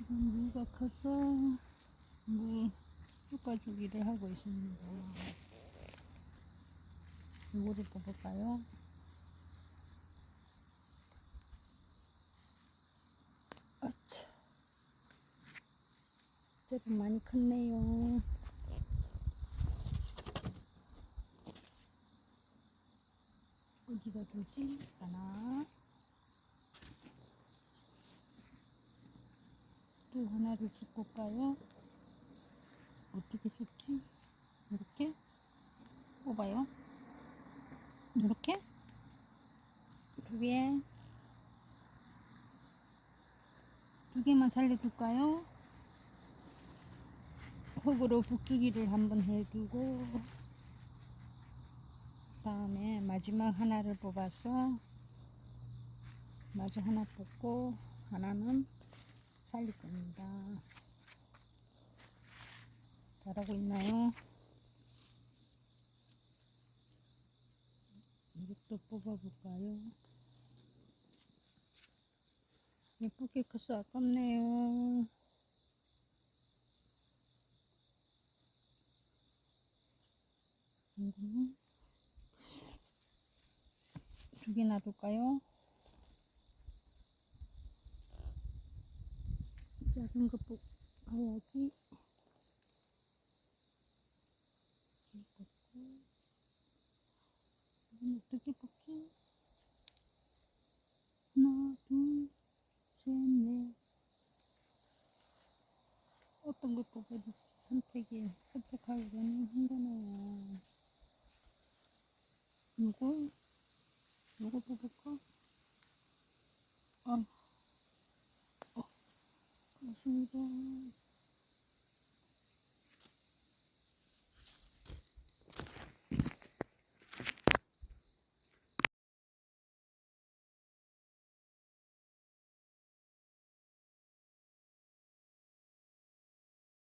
지금 무가 커서 무 쭈까주기를 하고 있습니다. 이거를 뽑을까요? 아차. 제법 많이 컸네요. 어디다 두지? 하나. 또 하나를 줍볼까요? 어떻게 줍지? 이렇게? 뽑아요. 이렇게? 두 개. 두 개만 살려둘까요? 흙으로 북주기를 한번 해두고 다음에 마지막 하나를 뽑아서 마저 하나 뽑고 하나는 살릴 겁니다. 잘하고 있나요? 이것도 뽑아볼까요? 예쁘게 커서 아깝네요. 이거는 두개 놔둘까요? 작은 거 뽑아야지. 이렇게 뽑고. 이건 어떻게 뽑지? 하나, 둘, 셋, 넷. 어떤 걸 뽑아야 될지 선택이, 선택하기는 힘드네요. 이거, 이거 뽑을까? 아, 어, 그렇습니다.